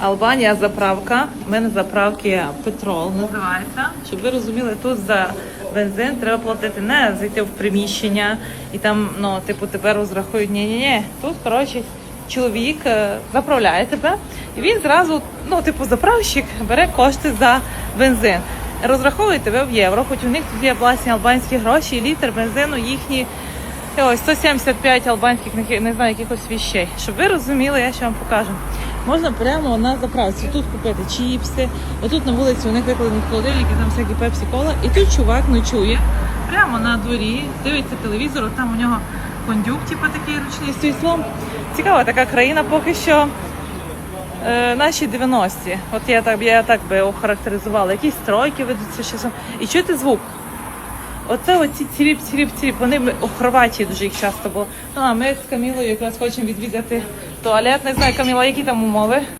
Албанія заправка. У мене заправки Петрол називається. Щоб ви розуміли, тут за бензин треба платити не зайти в приміщення і там, ну, типу, тебе розрахують. Ні, ні, ні. Тут, коротше, чоловік е, заправляє тебе, і він зразу, ну, типу, заправщик бере кошти за бензин. Розраховує тебе в євро, хоч у них тут є власні албанські гроші, і літр бензину їхні Ось 175 албанських не знаю якихось віщей. Щоб ви розуміли, я ще вам покажу. Можна прямо на заправці тут купити чіпси. Отут на вулиці у них викладені холодильники, там всякі пепсі кола. І тут чувак ночує прямо на дворі, дивиться телевізор, там у нього кондюк, типу такий ручний з світлом. Цікава така країна поки що. Е, наші 90-ті. От я так я так би охарактеризувала. Якісь стройки ведуться часом. І чути звук. Оце оці ціріп, ціріп, ціріп. Вони у Хорватії дуже їх часто було. Ну а ми з Камілою якраз хочемо відвідати Тоалет, не знае кај ми лајките му мове.